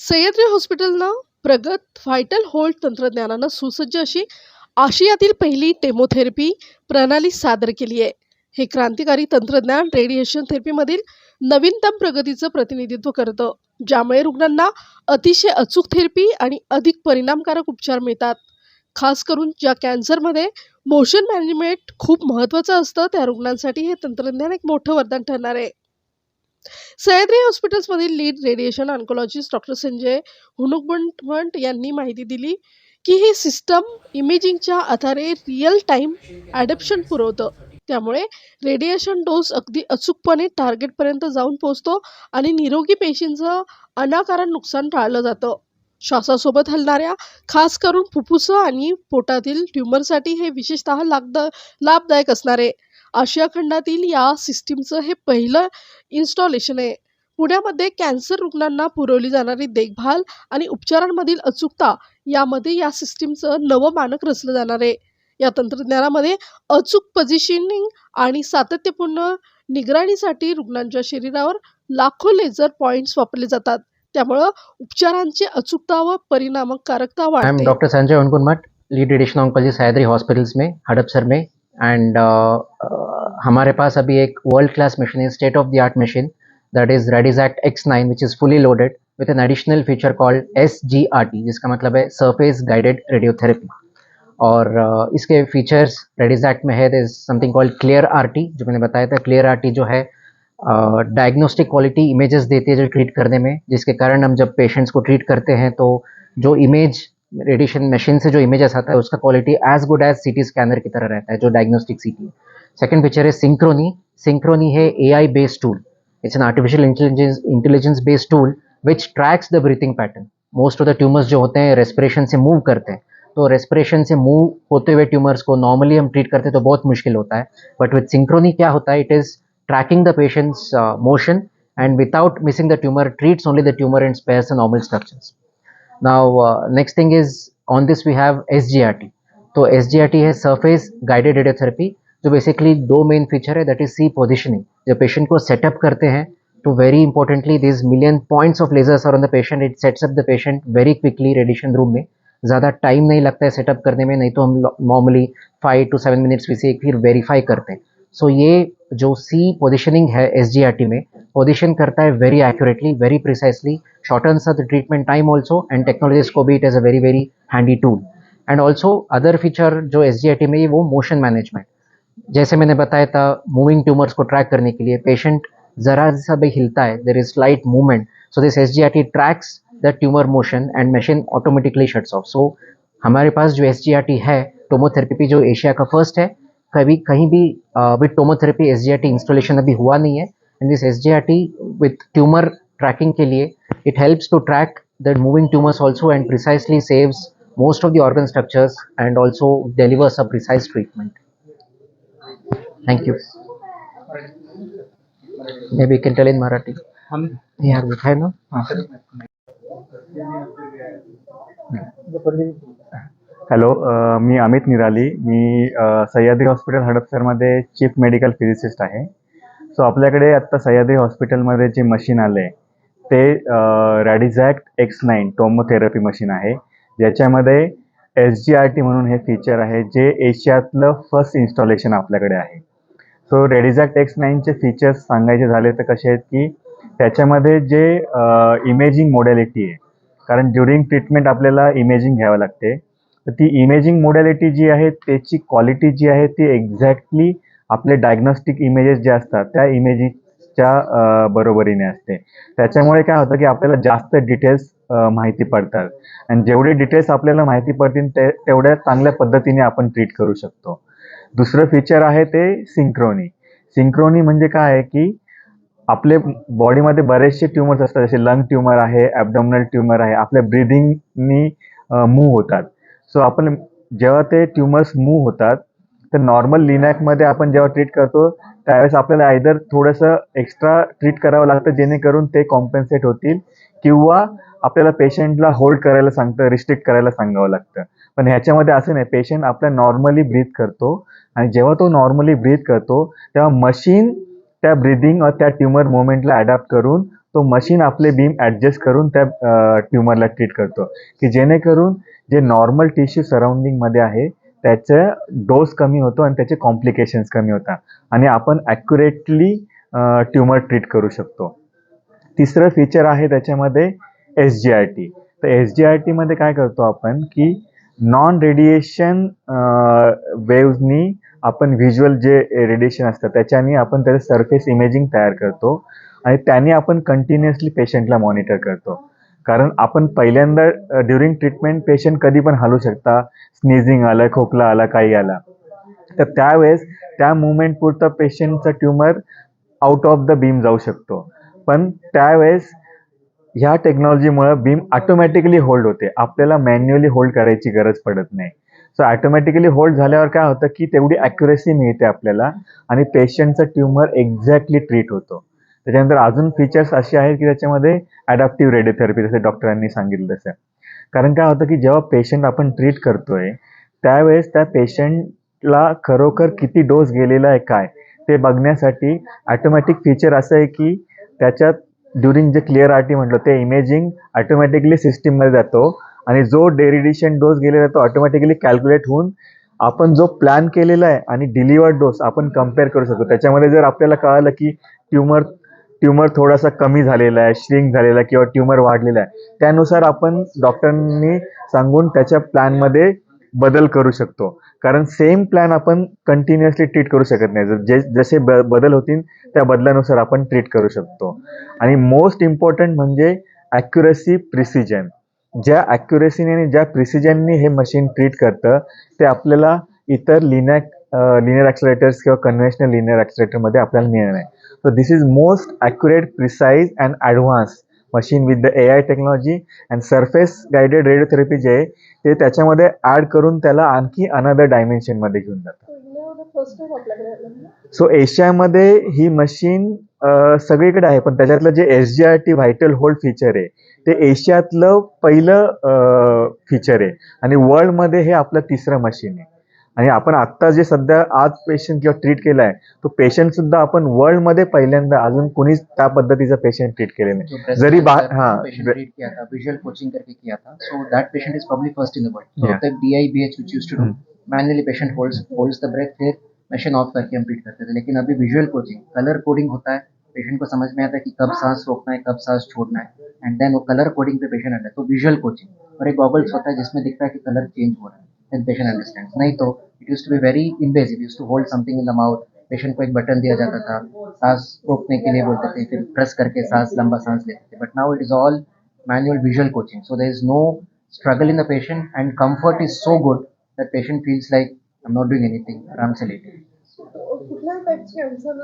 सह्याद्री हॉस्पिटलनं प्रगत vital hold तंत्रज्ञानानं सुसज्ज अशी आशियातील पहिली टेमोथेरपी प्रणाली सादर केली आहे. हे क्रांतिकारी तंत्रज्ञान रेडिएशन थेरपीमधील नवीनतम प्रगतीचं प्रतिनिधित्व करतं. ज्यामुळे रुग्णांना अतिशय अचूक थेरपी आणि अधिक परिणामकारक उपचार मिळतात. खास करून ज्या कॅन्सरमध्ये मोशन मॅनेजमेंट खूप महत्त्वाचं असतं त्या रुग्णांसाठी हे तंत्रज्ञान एक मोठं वरदान ठरणार आहे. Sahyadri हॉस्पिटल्समधील lead radiation oncologist doctor Sanjay Hunukbant यांनी माहिती दिली की ही सिस्टम इमेजिंगच्या आधारे रिअल टाईम ॲडप्शन पुरवतं. त्यामुळे रेडिएशन डोस अगदी अचूकपणे टार्गेटपर्यंत जाऊन पोहोचतो आणि निरोगी पेशींचं अनाकारण नुकसान टाळलं जातं. श्वासासोबत हलणाऱ्या खास करून फुफ्फुसं आणि पोटातील ट्युमरसाठी हे विशेषतः लागद लाभदायक असणारे. आशिया खंडातील या सिस्टीमचं हे पहिलं इन्स्टॉलेशन आहे. पुण्यामध्ये कॅन्सर रुग्णांना पुरवली जाणारी देखभाल आणि उपचारांमधील अचूकता यामध्ये या सिस्टीमचं नवं मानक रचलं जाणार आहे. या तंत्रज्ञानामध्ये अचूक पोझिशनिंग आणि सातत्यपूर्ण निगराणीसाठी रुग्णांच्या शरीरावर लाखो लेझर पॉइंट्स वापरले जातात. त्यामुळं उपचारांची अचूकता व परिणामकारकता वाढते. Doctor Sanjay Unkunmath lead radiation oncology Sahyadri hospitals में हडपसर में एंड हमारे पास अभी एक वर्ल्ड क्लास मशीन है state of the art machine that is Radixact X nine which is fully loaded with an additional feature called S G R T जिसका मतलब है सरफेस गाइडेड रेडियोथेरेपी और uh, इसके फीचर्स रेडिजैक्ट में है there is something called clear R T जो मैंने बताया था क्लियर आर टी जो है डायग्नोस्टिक क्वालिटी इमेजेस देती है जो ट्रीट करने में जिसके कारण हम जब पेशेंट्स को ट्रीट करते हैं तो जो इमेज रेडिएशन मशीन से जो इमेजेस आता है, उसका quality as good as CT scanner की तरह रहता है, जो डायग्नोस्टिक सीटी है। सेकेंड पिक्चर है सिंक्रोनी सिंक्रोनी है A I based tool it's an artificial intelligence intelligence based tool which tracks the breathing pattern most of the tumours जो होते हैं रेस्पिरेशन से मूव करते हैं। तो रेस्पिरेशन से मूव होते हुए ट्यूमर्स को नॉर्मली हम ट्रीट करते हैं तो बहुत मुश्किल होता है। बट विथ सिंक्रोनी क्या होता है? It is tracking the patient's motion and without missing the tumour tumor, treats the tumour and the normal structures. Now uh, next thing is on this we have sgrt तो SGRT है surface guided radiotherapy जो basically दो main feature है that is C positioning जब patient को setup करते हैं तो very importantly this million points of lasers are on the patient it sets up the patient very quickly radiation room में. ज़्यादा टाइम नहीं लगता है सेटअप करने में नहीं तो हम normally five to seven minutes से फिर वेरीफाई करते हैं. सो so, ये जो सी पोजिशनिंग है एस में पोजिशन करता है very accurately very precisely shortens the treatment time also and technologies को भी it is a very very handy tool and also other feature जो एस में, वो मोशन मैनेजमेंट जैसे मैंने बताया था मूविंग ट्यूमर्स को ट्रैक करने के लिए पेशेंट ज़रा सा भी हिलता है there is slight movement so this as tracks the tumour motion and machine automatically shuts off so हमारे पास जो एस है टोमोथेरेपी जो एशिया का फ़र्स्ट है कभी कहीं भी विथ टोमोथेरेपी एस इंस्टॉलेशन अभी हुआ नहीं है and this S with tumour tracking के लिए it helps to track the moving tumours also and precisely saves most of the organ structures and also delivers a precise treatment. Thank you. Maybe you can tell in Marathi. हम Yeah, we have no. Hello मी अमित निराली. मी Sahyadri hospital हडपसरमध्ये chief medical physicist आहे. So आपल्याकडे आत्ता सह्याद्री हॉस्पिटलमध्ये जे machine आले ते Radixact X nine tomotherapy machine आहे. ज्याच्यामध्ये एस जी आर टी म्हणून हे फीचर आहे जे एशियातलं फर्स्ट इन्स्टॉलेशन आपल्याकडे आहे. सो रेडिझॅक्ट एक्स नाईनचे फीचर्स सांगायचे झाले तर कसे आहेत की त्याच्यामध्ये जे इमेजिंग मोडॅलिटी आहे कारण ड्युरिंग ट्रीटमेंट आपल्याला इमेजिंग घ्यावं लागते. ती इमेजिंग मोडॅलिटी जी आहे त्याची क्वालिटी जी आहे ती एक्झॅक्टली आपले डायग्नोस्टिक इमेजेस जे असतात त्या इमेजेसच्या बरोबरीने असते. त्याच्यामुळे काय होतं की आपल्याला जास्त डिटेल्स माहिती पडतात. आणि जेवढे डिटेल्स आपल्याला माहिती पडतील ते तेवढ्या चांगल्या पद्धतीने आपण ट्रीट करू शकतो. दुसरं फीचर आहे ते सिंक्रोनी सिंक्रोनी म्हणजे काय आहे की आपले बॉडीमध्ये बरेचसे ट्युमर्स असतात जसे लंग ट्युमर आहे ॲबडॉमनल ट्युमर आहे आपल्या ब्रिदिंगनी मूव्ह होतात. सो आपण जेव्हा ते ट्युमर्स मूव्ह होतात तर नॉर्मल लिनॅकमध्ये आपण जेव्हा ट्रीट करतो त्यावेळेस आपल्याला आयदर थोडंसं एक्स्ट्रा ट्रीट करावं लागतं जेणेकरून ते कॉम्पेन्सेट होतील किंवा आपल्याला पेशंटला होल्ड करायला सांगतं रिस्ट्रिक्ट करायला सांगावं लागतं. पण ह्याच्यामध्ये असं नाही पेशंट आपल्या नॉर्मली ब्रीथ करतो आणि जेव्हा तो नॉर्मली ब्रीथ करतो तेव्हा मशीन त्या ब्रिदिंग त्या ट्युमर मुवमेंटला अडॅप्ट करून तो मशीन आपले बीम ॲडजस्ट करून त्या ट्युमरला ट्रीट करतो. की जेणेकरून जे नॉर्मल टिश्यू सराउंडिंगमध्ये आहे त्याचं डोस कमी होतो आणि त्याचे कॉम्प्लिकेशन्स कमी होतात. आणि आपण ॲक्युरेटली ट्युमर ट्रीट करू शकतो. तिसरं फीचर आहे त्याच्यामध्ये एस जी आर टी तर एस जी आर टीमध्ये काय करतो आपण की नॉन रेडिएशन वेव्हनी आपण व्हिज्युअल जे रेडिएशन असतं त्याच्याने आपण त्याचं सरफेस इमेजिंग तयार करतो. आणि त्याने आपण कंटिन्युअसली पेशंटला मॉनिटर करतो. कारण आपण पहिल्यांदा ड्युरिंग ट्रीटमेंट पेशंट कधी पण हलू शकता. स्निझिंग आलं खोकला आला काही आला. तर त्यावेळेस त्या मुवमेंट पुरतं पेशंटचा tumour out of the beam जाऊ शकतो. पण त्यावेळेस ह्या टेक्नॉलॉजीमुळं बीम ऑटोमॅटिकली होल्ड होते. आपल्याला मॅन्युअली होल्ड करायची गरज पडत नाही. सो ऑटोमॅटिकली होल्ड झाल्यावर काय होतं की तेवढी ॲक्युरेसी मिळते आपल्याला आणि पेशंटचं ट्युमर एक्झॅक्टली ट्रीट होतो. त्याच्यानंतर अजून फीचर्स असे आहेत की त्याच्यामध्ये ॲडॅप्टिव्ह रेडिओथेरपी जसं डॉक्टरांनी सांगितलं तसं. कारण काय होतं की जेव्हा पेशंट आपण ट्रीट करतोय त्यावेळेस त्या पेशंटला खरोखर किती डोस गेलेला आहे काय ते बघण्यासाठी ॲटोमॅटिक फीचर असं आहे की त्याच्यात ड्युरिंग जे क्लिअर आर टी म्हटलं ते इमेजिंग ऑटोमॅटिकली सिस्टीममध्ये जातो आणि जो डेरिडिशन डोस गेलेला आहे तो ऑटोमॅटिकली कॅल्क्युलेट होऊन आपण जो प्लॅन केलेला आहे आणि डिलिव्हर्ड डोस आपण कंपेअर करू शकतो. त्याच्यामध्ये जर आपल्याला कळालं की ट्युमर ट्युमर थोडासा कमी झालेला आहे श्रिंक झालेला आहे किंवा ट्युमर वाढलेला आहे. त्यानुसार आपण डॉक्टरांनी सांगून त्याच्या प्लॅनमध्ये बदल करू शकतो. कारण सेम प्लॅन आपण कंटिन्युअसली ट्रीट करू शकत नाही. जर जे जसे ब बदल होतील त्या बदलानुसार आपण ट्रीट करू शकतो. आणि मोस्ट इम्पॉर्टंट म्हणजे ॲक्युरसी प्रिसिजन ज्या ॲक्युरेसीने आणि ज्या प्रिसिजननी हे मशीन ट्रीट करतं ते आपल्याला इतर लिनॅक लिनियर ॲक्सिलेटर्स किंवा कन्व्हेन्शनल लिनियर ॲक्सिलेटरमध्ये आपल्याला मिळणार आहे. So this is most accurate precise and advance machine with the A I technology and surface guided radiotherapy जे आहे ते त्याच्यामध्ये ॲड करून त्याला आणखी अनदर डायमेन्शनमध्ये घेऊन जातं. सो एशियामध्ये ही मशीन सगळीकडे आहे पण त्याच्यातलं जे S G R T vital hold feature आहे ते एशियातलं पहिलं फीचर आहे. आणि वर्ल्डमध्ये हे आपलं तिसरं मशीन आहे. आणि आपण आत्ता जे सध्या आज पेशंट किंवा ट्रीट केला आहे तो पेशंट सुद्धा आपण वर्ल्डमध्ये पहिल्यांदा अजून कोणीच त्या पद्धतीचा पेशंट ट्रीट केले नाही. जरी हाँ पेशेंट ट्रीट किया था विजुअल कोचिंग करके किया था so that patient is probably first in the world DIBH which used to do. Manually patient holds holds the breath फिर मशीन ऑफ़ करके हम ट्रीट करते थे। लेकिन अभी विजुअल कोचिंग कलर कोडिंग होता है पेशेंट को समझ में आता है कि कब सांस रोकना है कब सांस छोड़ना है। एंड देन वो कलर कोडिंग पे पेशेंट आता है तो विजुअल कोचिंग और एक गॉगल्स होता है जिसमें दिखता है कि कलर चेंज हो रहा है। देन पेशेंट अंडरस्टैंड नहीं तो it use to be very invasive use to hold something in the mouth patient को एक बटन दिया जाता था सांस रोकने के लिए बोलते थे फिर प्रेस करके सांस लंबा सांस लेते थे but now it is all manual visual coaching so there is no struggle in the patient and comfort is so good that patient feels like i'm not doing anything आराम से लेटे कुठल्या टाईपचे आन्सर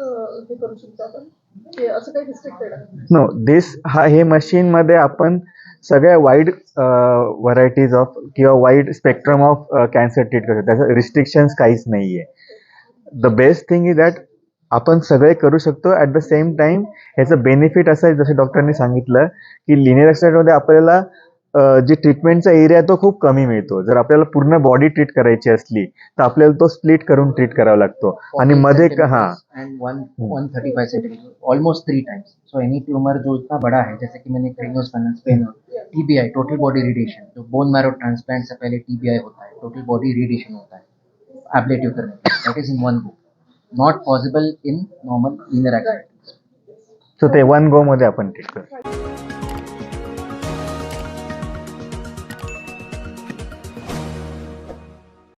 हे करू शकतो आपण हे असं काही रिस्ट्रिक्टेड आहे नो दिस हा हे मशीनमध्ये आपण सगळ्या वाईड व्हरायटीज ऑफ किंवा wide spectrum of cancer treat करतो त्याचं रिस्ट्रिक्शन्स काहीच नाही आहे the best thing is that आपण सगळे करू शकतो. ॲट द सेम टाईम ह्याचं बेनिफिट असं आहे जसं डॉक्टरांनी सांगितलं की लिनियर ॲक्सिडेंटमध्ये आपल्याला जे ट्रीटमेंटचा एरिया तो खूप कमी मिळतो. जर आपल्याला पूर्ण बॉडी ट्रीट करायची असली तर आपल्याला तो स्प्लिट करून ट्रीट करावा लागतो. आणि मध्ये क- हां. Almost three times so any tumour जो इतना बड़ा है जैसे कि मैंने craniospinal span TBI total body radiation जो बोन मैरो ट्रांसप्लांट से पहले टीबीआई होता है टोटल बॉडी रेडिएशन होता है एब्लेटिव करने that is in one go not possible in normal linear accident so ते वन गोमध्ये आपण ट्रीट करतो